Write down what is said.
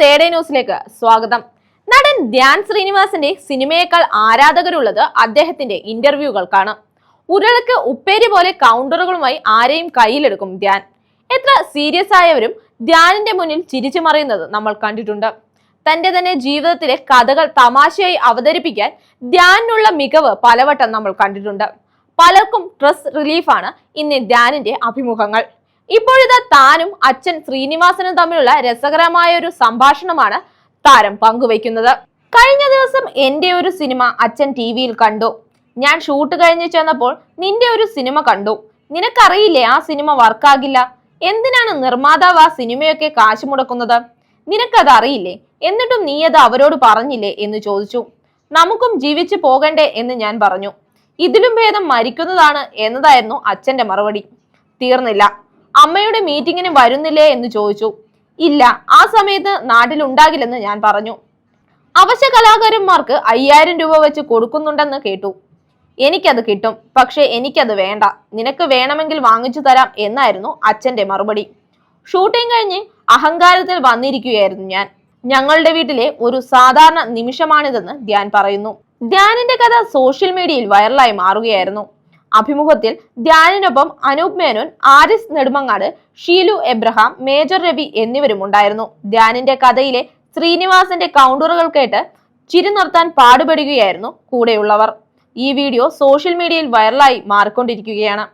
തേടേ ന്യൂസിലേക്ക് സ്വാഗതം. നടൻ ധ്യാൻ ശ്രീനിവാസന്റെ സിനിമയേക്കാൾ ആരാധകരുള്ളത് അദ്ദേഹത്തിന്റെ ഇന്റർവ്യൂകൾക്കാണ്. ഉരുളക്ക് ഉപ്പേരി പോലെ കൗണ്ടറുകളുമായി ആരെയും കയ്യിലെടുക്കും ധ്യാൻ. എത്ര സീരിയസ് ആയവരും ധ്യാനിന്റെ മുന്നിൽ ചിരിച്ചു മറിയുന്നത് നമ്മൾ കണ്ടിട്ടുണ്ട്. തന്റെ തന്നെ ജീവിതത്തിലെ കഥകൾ തമാശയായി അവതരിപ്പിക്കാൻ ധ്യാനിനുള്ള മികവ് പലവട്ടം നമ്മൾ കണ്ടിട്ടുണ്ട്. പലർക്കും സ്ട്രെസ് റിലീഫാണ് ഇന്ന് ധ്യാനിന്റെ അഭിമുഖങ്ങൾ. ഇപ്പോഴിതാ താനും അച്ഛൻ ശ്രീനിവാസനും തമ്മിലുള്ള രസകരമായ ഒരു സംഭാഷണമാണ് താരം പങ്കുവയ്ക്കുന്നത്. കഴിഞ്ഞ ദിവസം എന്റെ ഒരു സിനിമ അച്ഛൻ ടി വിയിൽ കണ്ടു. ഞാൻ ഷൂട്ട് കഴിഞ്ഞ് ചെന്നപ്പോൾ നിന്റെ ഒരു സിനിമ കണ്ടു. നിനക്കറിയില്ലേ ആ സിനിമ വർക്കാകില്ല? എന്തിനാണ് നിർമ്മാതാവ് ആ സിനിമയൊക്കെ കാശ് മുടക്കുന്നത്? നിനക്കത് അറിയില്ലേ എന്നിട്ടും നീ അത് അവരോട് പറഞ്ഞില്ലേ എന്ന് ചോദിച്ചു. നമുക്കും ജീവിച്ചു പോകണ്ടേ എന്ന് ഞാൻ പറഞ്ഞു. ഇതിലും ഭേദം മരിക്കുന്നതാണ് എന്നതായിരുന്നു അച്ഛന്റെ മറുപടി. തീർന്നില്ല. അമ്മയുടെ മീറ്റിങ്ങിന് വരുന്നില്ലേ എന്ന് ചോദിച്ചു. ഇല്ല ആ സമയത്ത് നാട്ടിലുണ്ടാകില്ലെന്ന് ഞാൻ പറഞ്ഞു. അവശ്യ കലാകാരന്മാർക്ക് അയ്യായിരം രൂപ വെച്ച് കൊടുക്കുന്നുണ്ടെന്ന് കേട്ടു. എനിക്കത് കിട്ടും പക്ഷേ എനിക്കത് വേണ്ട. നിനക്ക് വേണമെങ്കിൽ വാങ്ങിച്ചു തരാം എന്നായിരുന്നു അച്ഛന്റെ മറുപടി. ഷൂട്ടിംഗ് കഴിഞ്ഞ് അഹങ്കാരത്തിൽ വന്നിരിക്കുകയായിരുന്നു ഞാൻ. ഞങ്ങളുടെ വീട്ടിലെ ഒരു സാധാരണ നിമിഷമാണിതെന്ന് ധ്യാൻ പറയുന്നു. ധ്യാനിന്റെ കഥ സോഷ്യൽ മീഡിയയിൽ വൈറലായി മാറുകയായിരുന്നു. അഭിമുഖത്തിൽ ധ്യാനിനൊപ്പം അനൂപ് മേനോൻ ആരിസ് നെടുമങ്ങാട് ഷീലു എബ്രഹാം മേജർ രവി എന്നിവരും ഉണ്ടായിരുന്നു. ധ്യാനിന്റെ കഥയിലെ ശ്രീനിവാസന്റെ കൗണ്ടറുകൾ കേട്ട് ചിരി നിർത്താൻ പാടുപെടുകയായിരുന്നു കൂടെയുള്ളവർ. ഈ വീഡിയോ സോഷ്യൽ മീഡിയയിൽ വൈറലായി മാറിക്കൊണ്ടിരിക്കുകയാണ്.